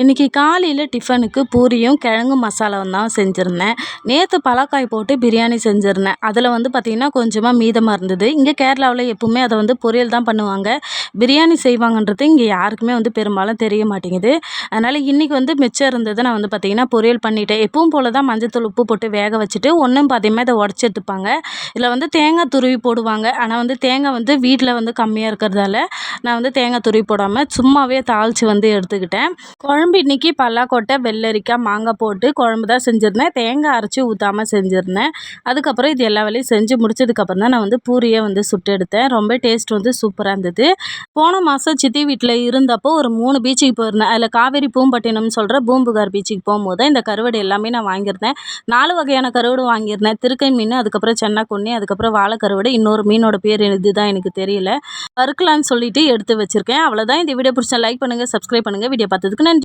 இன்றைக்கி காலையில் டிஃபனுக்கு பூரியும் கிழங்கு மசாலாவும் தான் செஞ்சுருந்தேன். நேற்று பலாக்காய் போட்டு பிரியாணி செஞ்சுருந்தேன். அதில் வந்து பார்த்திங்கன்னா கொஞ்சமாக மீதமாக இருந்தது. இங்கே கேரளாவில் எப்பவுமே அதை வந்து பொரியல் தான் பண்ணுவாங்க. பிரியாணி செய்வாங்கன்றது இங்கே யாருக்குமே வந்து பெரும்பாலும் தெரிய மாட்டேங்குது. அதனால் இன்றைக்கி வந்து மிச்சம் இருந்ததை நான் வந்து பார்த்திங்கன்னா பொரியல் பண்ணிட்டேன். எப்பவும் போல் தான் மஞ்சத்தூள் உப்பு போட்டு வேக வச்சுட்டு ஒன்றும் பார்த்திங்கன்னா இதை உடச்சி எடுத்துப்பாங்க. இதில் வந்து தேங்காய் துருவி போடுவாங்க. ஆனால் வந்து தேங்காய் வந்து வீட்டில் வந்து கம்மியாக இருக்கிறதால நான் வந்து தேங்காய் துருவி போடாமல் சும்மாவே தாளித்து வந்து எடுத்துக்கிட்டேன். குழம்பு இன்றைக்கி பல்லாக்கொட்டை வெள்ளரிக்காய் மாங்காய் போட்டு குழம்பு தான் செஞ்சுருந்தேன். தேங்காய் அரைச்சி ஊற்றாமல் செஞ்சுருந்தேன். அதுக்கப்புறம் இது எல்லா வேலையும் செஞ்சு முடிச்சதுக்கப்புறம் தான் நான் வந்து பூரியை வந்து சுட்டு எடுத்தேன். ரொம்ப டேஸ்ட் வந்து சூப்பராக இருந்தது. போன மாதம் சித்தி வீட்டில் இருந்தப்போ ஒரு மூணு பீச்சுக்கு போயிருந்தேன். அதில் காவேரி பூம்பட்டினம்னு சொல்கிற பூம்புகார் பீச்சுக்கு போகும்போது இந்த கருவாடு எல்லாமே நான் வாங்கியிருந்தேன். நாலு வகையான கருவாடு வாங்கியிருந்தேன். திருக்கை மீன் அதுக்கப்புறம் சென்னா கொன்னி அதுக்கப்புறம் வாழை கருவாடு இன்னொரு மீனோட பேர் இதுதான் எனக்கு தெரியல. வறுக்கலான்னு சொல்லிட்டு எடுத்து வச்சுருக்கேன். அவ்வளோதான் இந்த வீடியோ பிடிச்சா லைக் பண்ணுங்கள் சப்ஸ்கிரைப் பண்ணுங்கள் வீடியோ பார்த்ததுக்கு நன்றி.